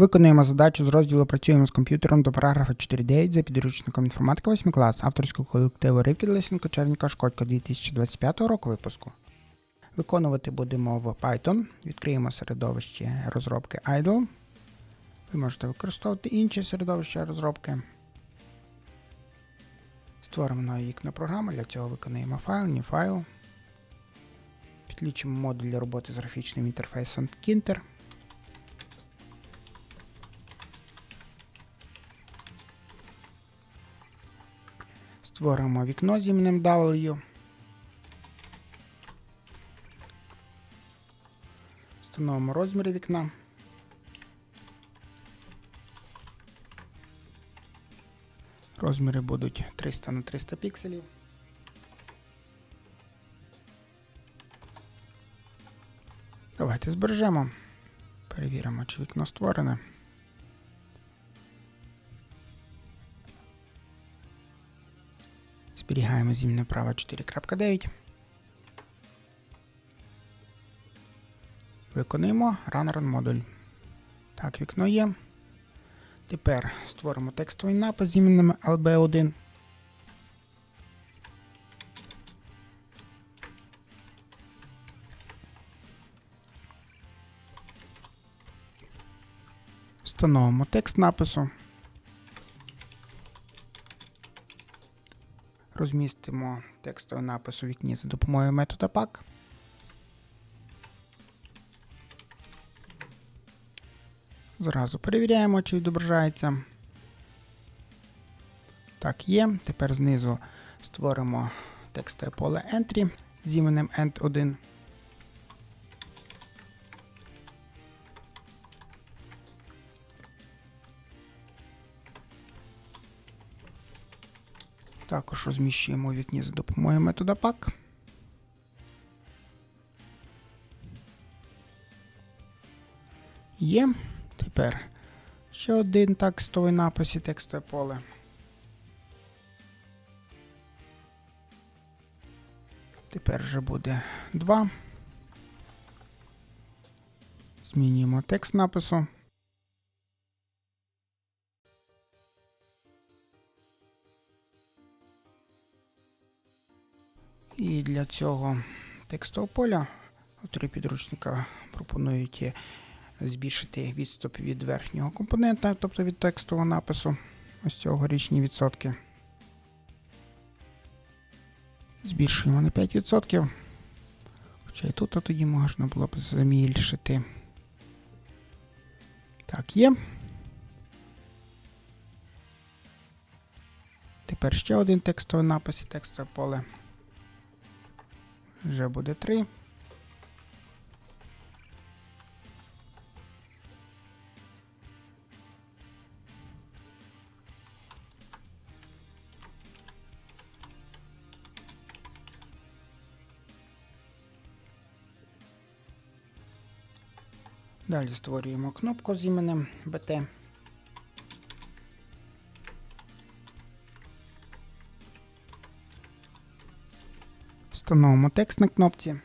Виконуємо задачу з розділу Працюємо з комп'ютером до параграфа 4.9 за підручником інформатика 8 клас авторського колективу Ривки Лисенко Черніка Шкодько 2025 року випуску. Виконувати будемо в Python. Відкриємо середовище розробки Idle. Ви можете використовувати інші середовища розробки. Створимо нове вікно програми. Для цього виконуємо файл, new файл. Підключимо модуль для роботи з графічним інтерфейсом Kinter. Створимо вікно з іменем W. Встановимо розміри вікна. Розміри будуть 300 на 300 пікселів. Давайте збережемо. Перевіримо, чи вікно створене. Зберігаємо зімне право 4.9. Виконуємо Run модуль. Так, вікно є. Тепер створимо текстовий напис з іменем LB1. Встановимо текст напису. Розмістимо текстовий напис у вікні за допомогою метода pack. Зразу перевіряємо, чи відображається. Так, є. Тепер знизу створимо текстове поле Entry з іменем End1. Також розміщуємо вікні за допомогою метода pack. Є. Тепер ще один текстовий напис і текстове поле. Тепер вже буде 2. Змінюємо текст напису. І для цього текстового поля автори підручника пропонують е, збільшити відступ від верхнього компонента, тобто від текстового напису. Ось цього річні відсотки. Збільшуємо на 5%. Хоча і тут а тоді можна було б замільшити. Так, є. Тепер ще один текстовий напис і текстове поле. Вже буде 3. Далі створюємо кнопку з іменем BT. Встановимо текст на кнопці.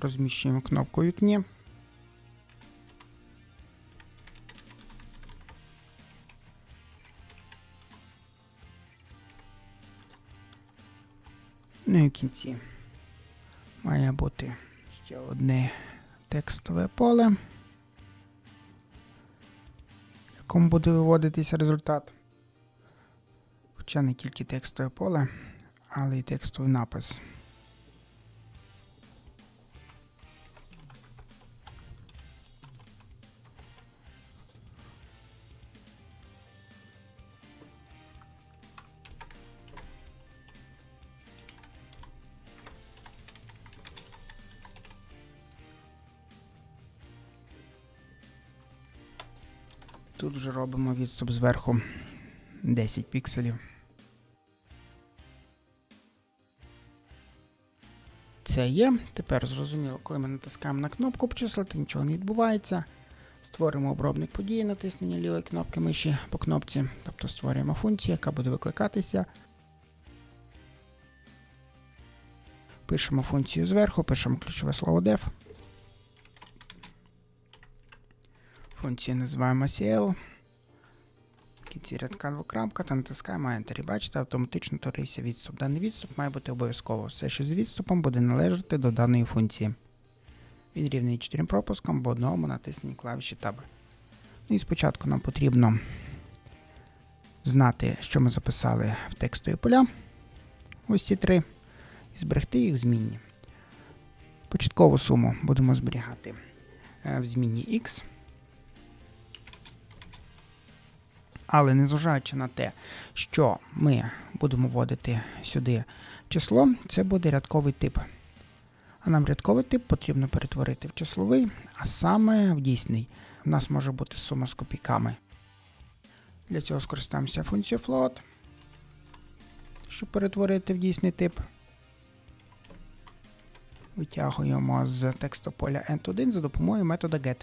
Розміщуємо кнопку вікні. Ну і в кінці має бути ще одне текстове поле, в якому буде виводитися результат. Хоча не тільки текстове поле, але й текстовий напис. Тут вже робимо відступ зверху 10 пікселів. Це є. Тепер зрозуміло, коли ми натискаємо на кнопку обчислити, нічого не відбувається. Створимо обробник події, натиснення лівої кнопки миші по кнопці, тобто створюємо функцію, яка буде викликатися. Пишемо функцію зверху, пишемо ключове слово def. Функцію називаємо CL. Кінці рядка двокрапка та натискаємо Enter. Бачите, автоматично творився відступ. Даний відступ має бути обов'язково. Все, що з відступом буде належати до даної функції. Він рівний 4 пропускам, бо одному натисненні клавіші Tab. Ну і спочатку нам потрібно знати, що ми записали в текстові поля. Ось ці три. І зберегти їх в змінні. Початкову суму будемо зберігати е, в змінні X. Але незважаючи на те, що ми будемо вводити сюди число, це буде рядковий тип. А нам рядковий тип потрібно перетворити в числовий, а саме в дійсний. У нас може бути сума з копійками. Для цього скористаємося функцією float, щоб перетворити в дійсний тип. Витягуємо з текстополя end1 за допомогою метода get.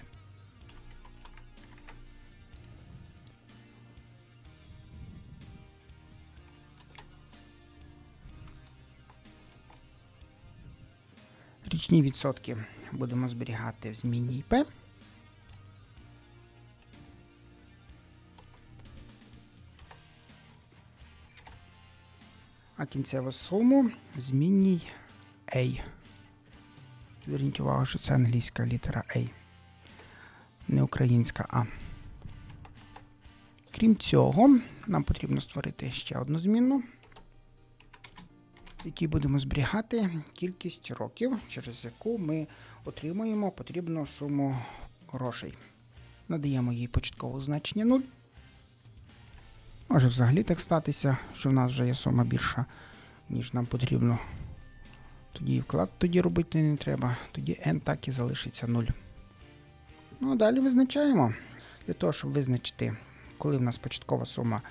Річні відсотки будемо зберігати в зміні IP. А кінцеву суму в змінній A. Зверніть увагу, що це англійська літера A, не українська А. Крім цього, нам потрібно створити ще одну змінну, в якій будемо зберігати кількість років, через яку ми отримуємо потрібну суму грошей. Надаємо їй початкове значення 0. Може взагалі так статися, що в нас вже є сума більша, ніж нам потрібно. Тоді вклад тоді робити не треба, тоді n так і залишиться 0. Ну а далі визначаємо. Для того, щоб визначити, коли в нас початкова сума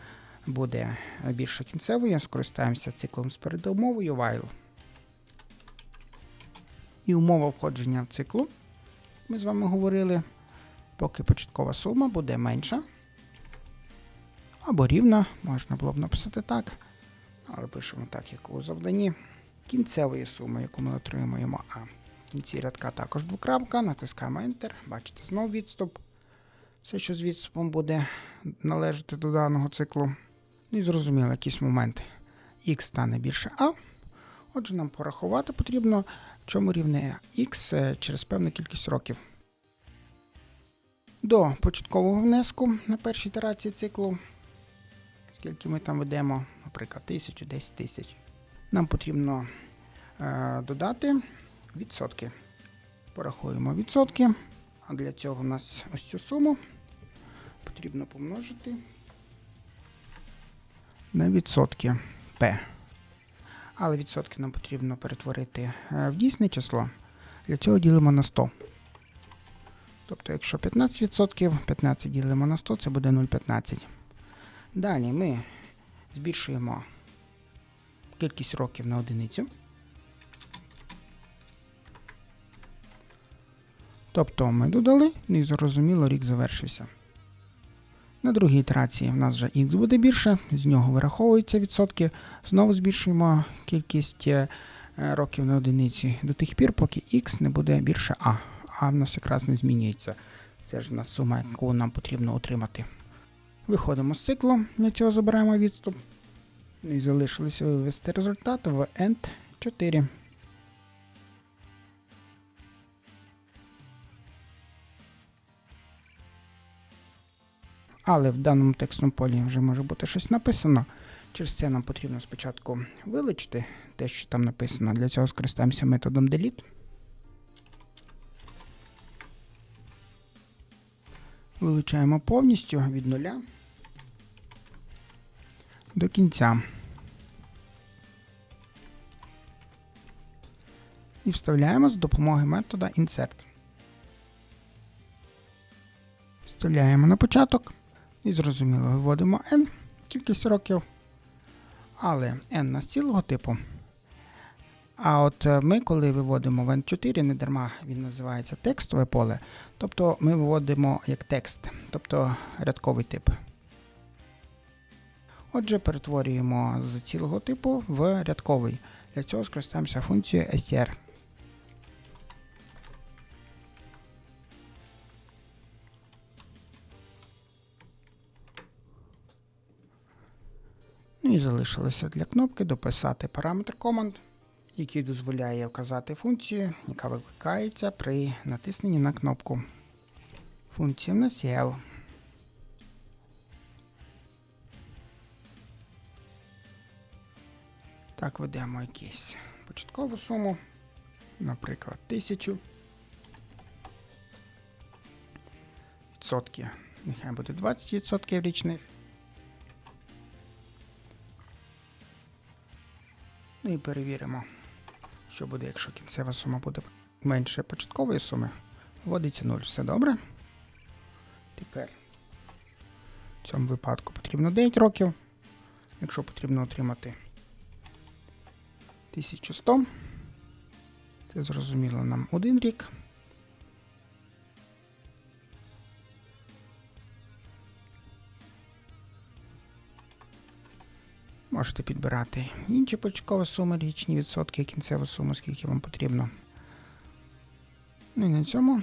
буде більше кінцевою, скористаємося циклом з передумовою while. І умова входження в циклу, ми з вами говорили, поки початкова сума буде менша. Або рівна, можна було б написати так. Але пишемо так, як у завданні. Кінцевої суми, яку ми отримуємо А. В кінці рядка також двокрапка, натискаємо Enter, бачите, знову відступ. Все, що з відступом буде належати до даного циклу. Ну і зрозуміло, якийсь момент Х стане більше А. Отже, нам порахувати потрібно, чому рівне Х через певну кількість років. До початкового внеску на першій ітерації циклу, скільки ми там ведемо, наприклад, 1000, 10 тисяч. Нам потрібно е, додати відсотки. Порахуємо відсотки. А для цього у нас ось цю суму потрібно помножити на відсотки P. Але відсотки нам потрібно перетворити е, в дійсне число. Для цього ділимо на 100. Тобто, якщо 15%, 15 ділимо на 100, це буде 0,15. Далі ми збільшуємо кількість років на одиницю. Тобто ми додали, і зрозуміло, рік завершився. На другій ітерації в нас вже х буде більше, з нього вираховуються відсотки. Знову збільшуємо кількість е, років на одиниці до тих пір, поки х не буде більше А. А в нас якраз не змінюється. Це ж у нас сума, яку нам потрібно отримати. Виходимо з циклу, для цього забираємо відступ. І залишилося вивести результат в end 4. Але в даному текстовому полі вже може бути щось написано. Через це нам потрібно спочатку вилучити те, що там написано. Для цього скористаємося методом delete. Вилучаємо повністю від нуля до кінця. І вставляємо з допомогою метода insert. Вставляємо на початок і зрозуміло виводимо n, кількість років, але n на цілого типу. А от ми, коли виводимо в N4, не дарма він називається текстове поле, тобто ми виводимо як текст, тобто рядковий тип. Отже, перетворюємо з цілого типу в рядковий. Для цього скористаємося функцією str. І залишилося для кнопки дописати параметр команд, який дозволяє вказати функцію, яка викликається при натисненні на кнопку. Функція в нас L. Так, ведемо якусь початкову суму, наприклад, 1000. Відсотки. Нехай буде 20% річних. Ну і перевіримо, що буде, якщо кінцева сума буде менше початкової суми. Вводиться 0. Все добре. Тепер в цьому випадку потрібно 9 років. Якщо потрібно отримати 1100, це зрозуміло нам один рік. Можете підбирати інші початкові суми, річні відсотки, кінцеву суму, скільки вам потрібно. Ну і на цьому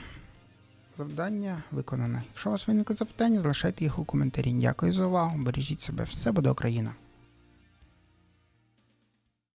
завдання виконане. Якщо у вас виникли запитання, залишайте їх у коментарі. Дякую за увагу. Бережіть себе, все буде Україна!